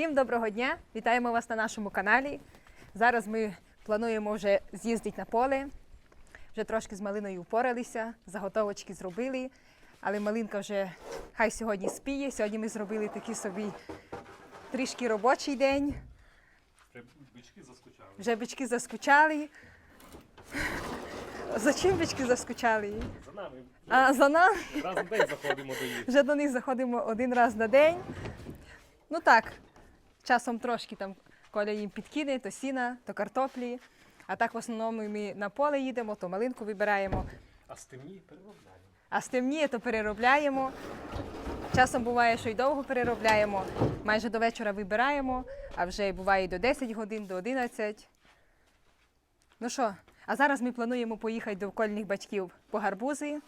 Всім доброго дня! Вітаємо вас на нашому каналі. Зараз ми плануємо вже з'їздити на поле. Вже трошки з малиною впоралися, заготовочки зробили, але малинка вже хай сьогодні спіє. Сьогодні ми зробили такий собі трішки робочий день. Вже бички заскучали. Вже бички заскучали. За чим бички заскучали? За нами А за нами. раз в день заходимо до їх. Вже до них заходимо один раз на день. Ну так, часом трошки там Коля їм підкине, то сіна, то картоплі. А так в основному ми на поле їдемо, то малинку вибираємо. А стемні переробляємо. А стемніє, то переробляємо. Часом буває, що й довго переробляємо. Майже до вечора вибираємо, а вже буває і до 10 годин, до 11. Ну що, а зараз ми плануємо поїхати до окольних батьків по гарбузи.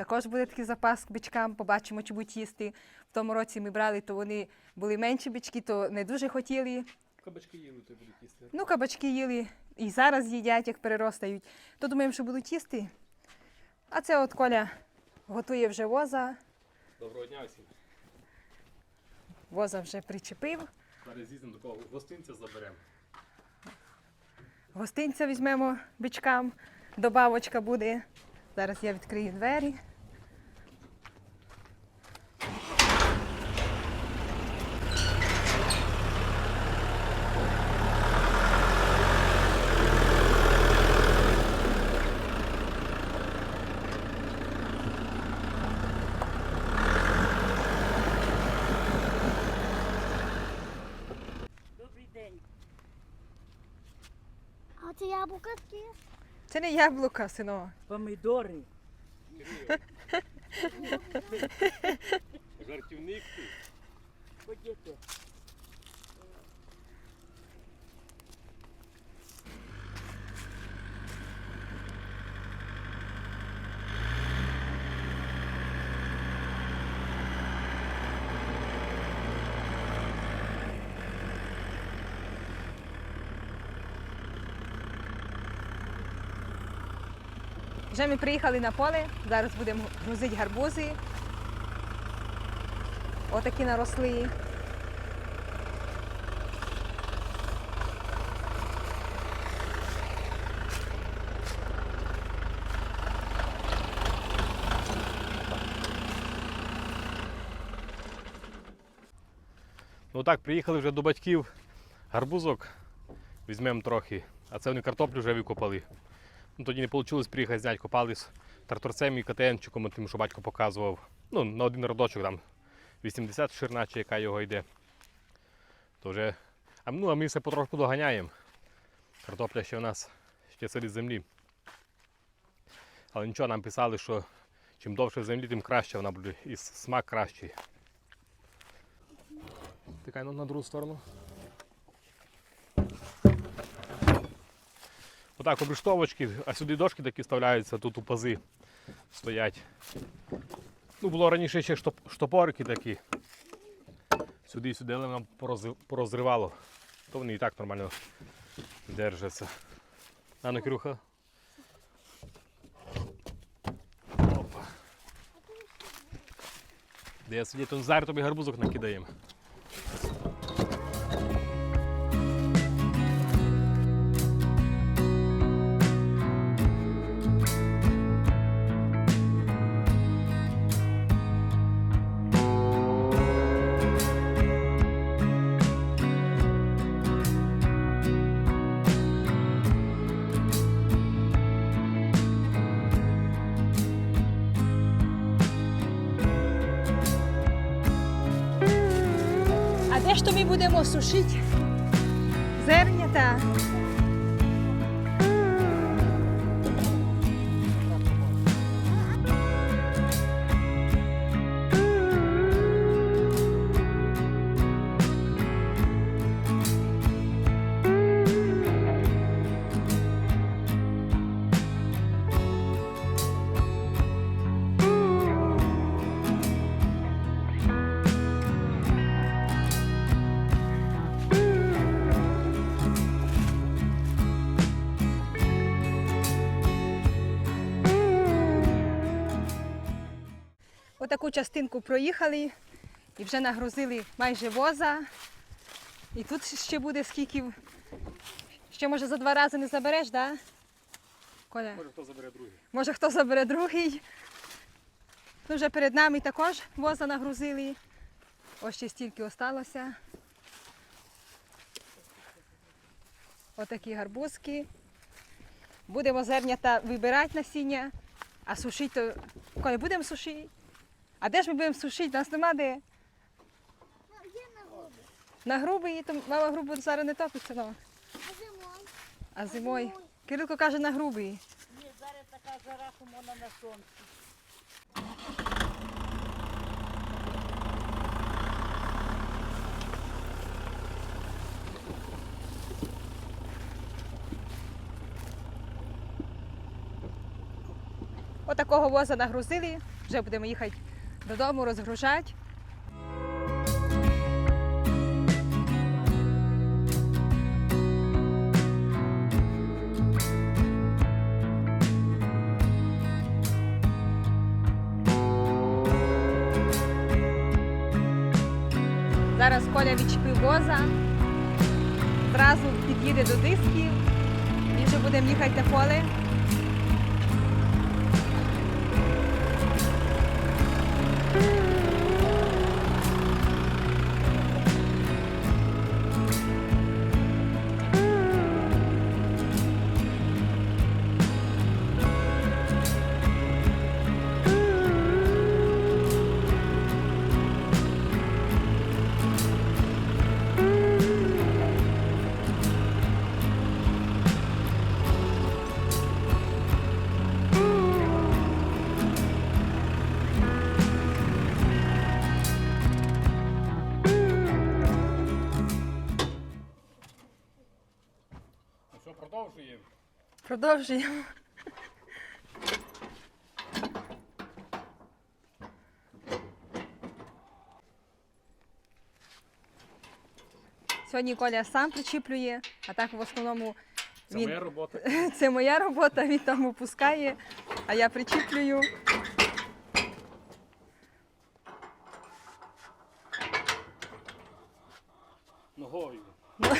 Також буде такий запас к бичкам, побачимо, чи будуть їсти. В тому році ми брали, то вони були менші бички, то не дуже хотіли. Кабачки їли, то будуть їсти. Ну, кабачки їли і зараз їдять, як переростають. То думаємо, що будуть їсти. А це от Коля готує вже воза. Доброго дня всім. Воза вже причепив. Зараз з'їздимо до кого гостинця заберемо. Гостинця візьмемо бичкам. Добавочка буде. Зараз я відкрию двері. Це яблука такі? Це не яблука, сино. Помидори. Жартівник ти. Ходіте. Вже ми приїхали на поле. Зараз будемо грузити гарбузи. Отакі наросли. Ну так, приїхали вже до батьків. Гарбузок візьмемо трохи. А це вони картоплю вже викопали. Ну, тоді не вийшло приїхати зняти, копали з тракторцем і КТНчиком, тим, що батько показував. Ну, на один родочок там 80 ширина, чи яка його йде. То вже... А, ну, а ми все потрошку доганяємо. Картопля ще у нас ще з землі. Але нічого нам писали, що чим довше в землі, тим краще вона буде і смак кращий. Тикай ну, на другу сторону. Отак обрештовочки, а сюди дошки такі вставляються, тут у пази стоять. Ну, було раніше ще штоп- штопорики такі. Сюди сюди але нам порозривало. То вони і так нормально держаться. А ну. Опа. Де я сидіти, зараз тобі гарбузок накидаємо. То Отаку частинку проїхали і вже нагрузили майже воза. І тут ще буде скільки. Ще може за два рази не забереш, так? Да? Коля? Може хто забере другий. Може хто забере другий. Ну, вже перед нами також воза нагрузили. Ось ще стільки осталося. Отакі гарбузки. Будемо зернята вибирати насіння, а сушити то. Коли будемо сушити? А де ж ми будемо сушити? Нас нема де. Є На грубий, то мама грубу зараз не топиться. Ну. А зимой? А зимою. Кирилко каже на грубий. Ні, зараз така жара, що вона на сонці. Отакого воза нагрузили, вже будемо їхати додому, розгружати. Зараз Коля відчепив воза, зразу під'їде до дисків і вже будемо їхати на поле. Mm-hmm. Продовжуємо. Сьогодні Коля сам причіплює, а так в основному Це він... моя робота. це моя робота, він там опускає, а я причіплюю. Ногою.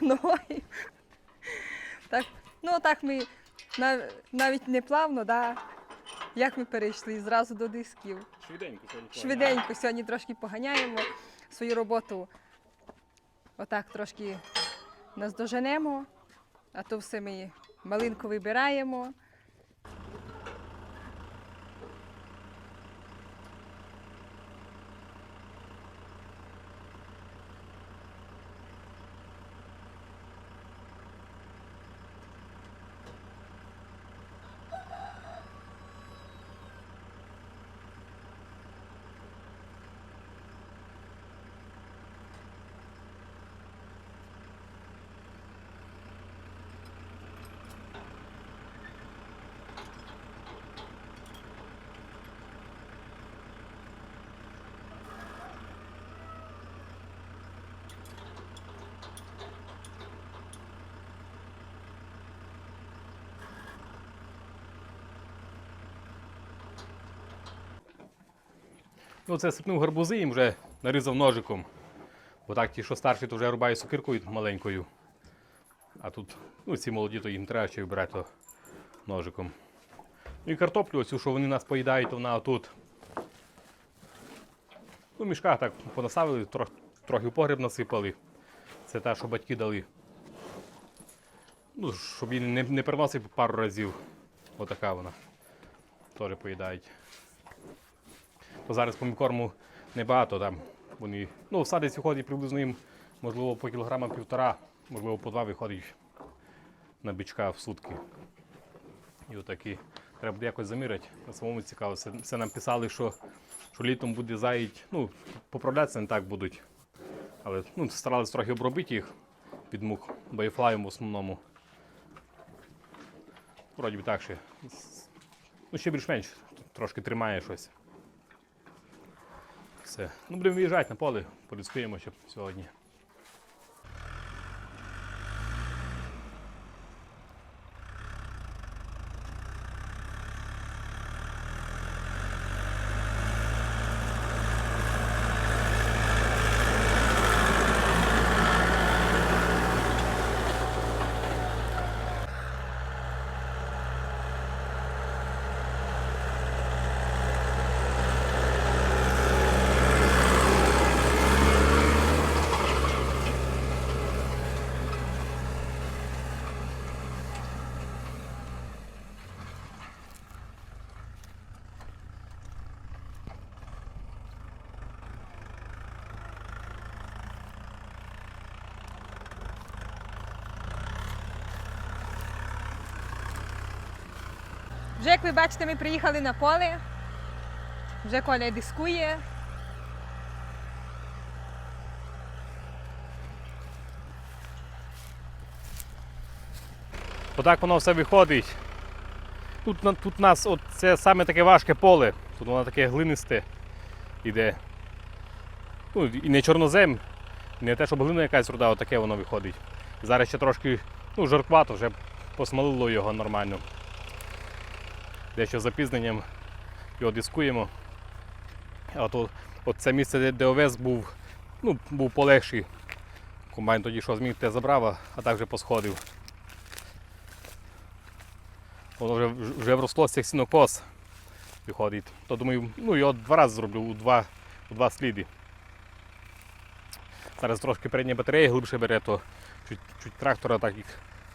ногою. Так, ну так ми нав- навіть не плавно, да? як ми перейшли зразу до дисків. Швиденько сьогодні. Швиденько сьогодні трошки поганяємо свою роботу. Отак трошки наздоженемо, а то все ми малинку вибираємо. Ну, це сипнув гарбузи їм вже нарізав ножиком. Бо так ті, що старші, то вже рубаю сокиркою маленькою. А тут, ну, ці молоді, то їм треба ще вибирати то ножиком. Ну і картоплю, оцю, що вони нас поїдають, то вона отут. Ну, мішках так понаставили, трох, трохи в погреб насипали. Це те, що батьки дали. Ну, щоб її не, не переносив пару разів. Отака вона. Теж поїдають. То зараз помікорму небагато там. Вони, ну, в садиці виходить приблизно їм, можливо, по кілограма півтора, можливо, по два виходить на бичка в сутки. І отакі. Треба буде якось заміряти. На самому цікаво. Це, це нам писали, що, що літом буде заїть, ну, поправлятися не так будуть. Але ну, старалися трохи обробити їх під мух байфлаєм в основному. Вроді би так ще. Ну, ще більш-менш трошки тримає щось. Все. Ну, будемо виїжджати на поле, полюскуємо щоб сьогодні. Вже як ви бачите, ми приїхали на поле. Вже Коля дискує. Отак воно все виходить. Тут, тут у нас от, це саме таке важке поле. Тут воно таке глинисте іде. Ну, і не чорнозем, не те, щоб глина якась руда, отаке воно виходить. Зараз ще трошки ну, жаркувато, вже посмалило його нормально. Дещо запізненням його дискуємо. А от, от, це місце, де, овес був, ну, був полегший. Комбайн тоді що зміг, те забрав, а так вже посходив. Воно вже, вже вросло з цих сінокос виходить. То думаю, ну його два рази зроблю у два, у два сліди. Зараз трошки передня батарея глибше бере, то чуть, чуть трактора так їх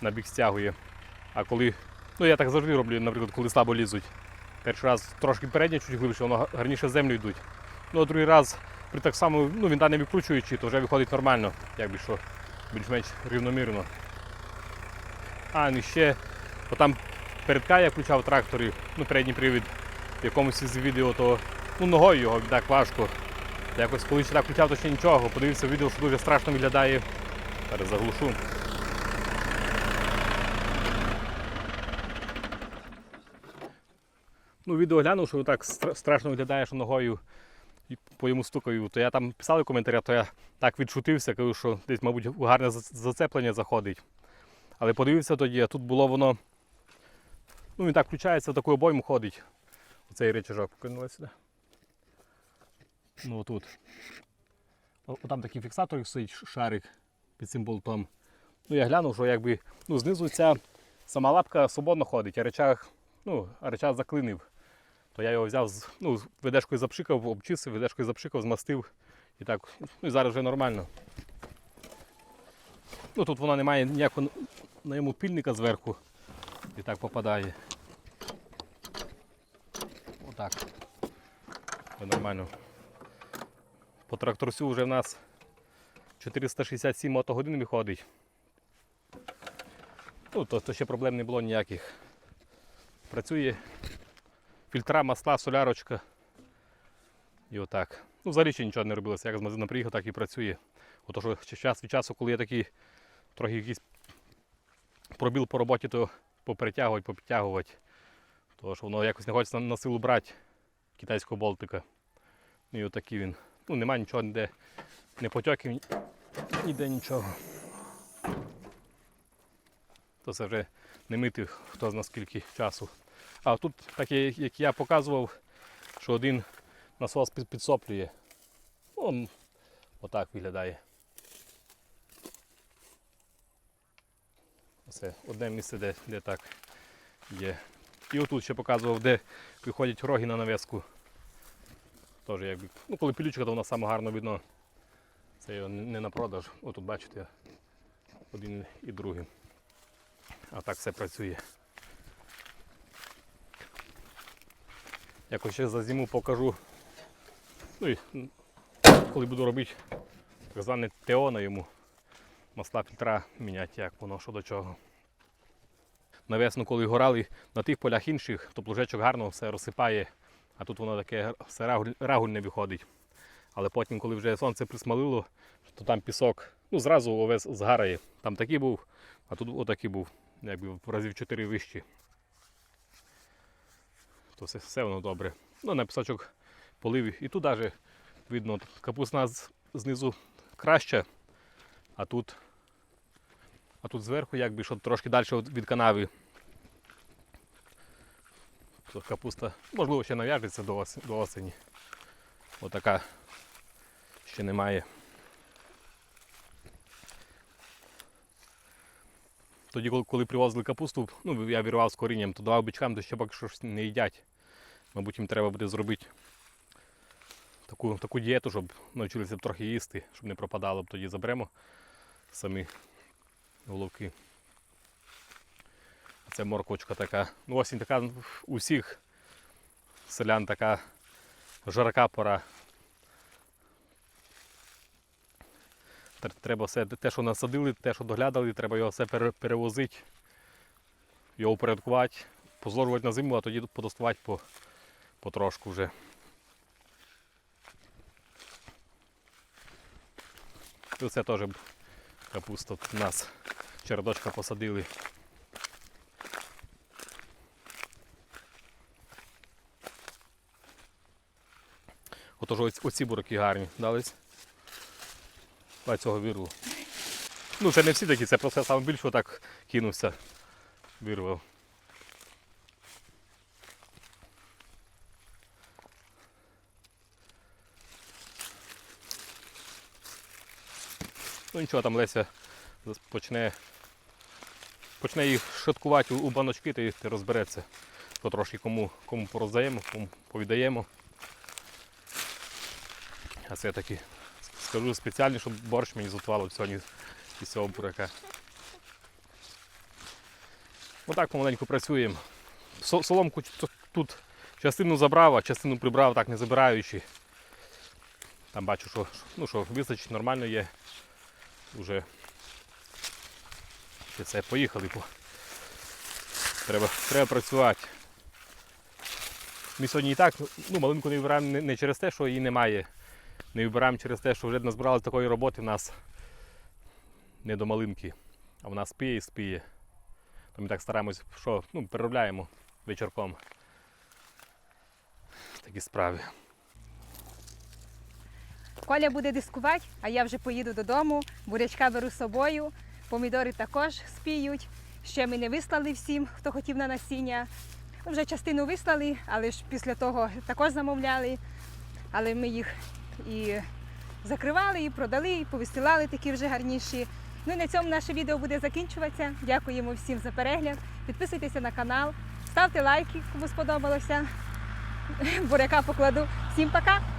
на бік стягує. А коли. Ну я так завжди роблю, наприклад, коли слабо лізуть. Перший раз трошки передня чуть глибше, воно гарніше землю йдуть. Ну а другий раз при так само, ну він не викручуючи, то вже виходить нормально, якби що, більш-менш рівномірно. А, ну ще, бо там передка я включав тракторі, ну передній привід в якомусь із відео, то ну, ногою його так важко. Якось коли ще так включав, то ще нічого. Подивився відео, що дуже страшно виглядає. Зараз заглушу. Ну, відео глянув, що так страшно виглядає, що ногою по йому стукаю. То я там писав в коментарях, то я так відшутився, кажу, що десь, мабуть, гарне зацеплення заходить. Але подивився тоді, а тут було воно. Ну, він так включається, в таку обойму ходить. Оцей речажок покинули сюди. Ну отут. О, такий фіксатор стоїть шарик під цим болтом. Ну я глянув, що якби ну, знизу ця сама лапка свободно ходить, а речах, ну, а речах заклинив. То я його взяв, з- ну, ведешкою запшикав, обчистив, ведешкою запшикав, змастив. І так, ну і зараз вже нормально. Ну тут вона не має ніякого на йому пільника зверху. І так попадає. Отак. Це нормально. По тракторцю вже в нас 467 мотогодин виходить. Ну, то, то ще проблем не було ніяких. Працює фільтра, масла, солярочка. І отак. Ну, взагалі ще нічого не робилося. Як з магазину приїхав, так і працює. Ото що час від часу, коли є такий трохи якийсь пробіл по роботі, то попритягувати, попідтягувати. Тому що воно якось не хочеться на, на силу брати китайського болтика. Ну і отакий він. Ну, немає нічого ніде, не потьоків, ніде нічого. То це вже не мити хто зна скільки часу. А тут, так як я показував, що один насос підсоплює. Он отак виглядає. Це одне місце, де, де так є. І отут ще показував, де виходять роги на нав'язку. Теж якби, ну коли пілючка, то вона саме гарно видно. Це його не на продаж. Отут бачите, один і другий. А так все працює. Якось ще за зиму покажу. Ну і коли буду робити так зване ТО на йому, масла фільтра міняти, як воно, що до чого. Навесно, коли горали на тих полях інших, то плужечок гарно все розсипає, а тут воно таке все рагуль- рагульне виходить. Але потім, коли вже сонце присмалило, то там пісок, ну зразу овес згарає. Там такий був, а тут отакий був, якби в разів 4 вищі. То все, все воно добре. Ну, на пісочок полив. І тут навіть видно, капусна знизу краща, а тут, а тут зверху, якби що трошки далі від канави. То капуста, можливо, ще нав'яжеться до, до осені. Отака ще немає. Тоді, коли, привозили капусту, ну, я вірвав з корінням, то давав бичкам, то ще поки що ж не їдять. Мабуть, їм треба буде зробити таку, таку дієту, щоб навчилися б трохи їсти, щоб не пропадало б тоді заберемо самі головки. А Це морквочка така. Ну, осінь така у всіх селян така жарка пора. Треба все те, що насадили, те, що доглядали, треба його все перевозити, його упорядкувати, позложувати на зиму, а тоді подоставати по, потрошку вже. І Оце теж капуста у нас. Чередочка посадили. Отож ось оці бураки гарні дались. А цього вирву. Ну, це не всі такі, це просто саме більше так кинувся. Вирвав. Ну нічого, там Леся почне, почне їх шаткувати у, баночки, то їх розбереться. Потрошки кому, кому пороздаємо, кому повідаємо. А це таки скажу спеціально, щоб борщ мені зготувало сьогодні із цього бурака. Отак помаленьку працюємо. Соломку тут частину забрав, а частину прибрав, так не забираючи. Там бачу, що, ну, що вистачить, нормально є. Уже це поїхали. По. Треба, треба працювати. Ми сьогодні і так ну, малинку не вибираємо не, не через те, що її немає. Не вибираємо через те, що вже назбирали такої роботи в нас не до малинки, а вона спіє і спіє. То ми так стараємось, що ну, переробляємо вечірком. Такі справи. Коля буде дискувати, а я вже поїду додому. Бурячка беру з собою. Помідори також спіють. Ще ми не вислали всім, хто хотів на насіння. Ну, Вже частину вислали, але ж після того також замовляли. Але ми їх і закривали, і продали, і повисилали такі вже гарніші. Ну і на цьому наше відео буде закінчуватися. Дякуємо всім за перегляд. Підписуйтеся на канал, ставте лайки, кому сподобалося. Буряка покладу. Всім пока!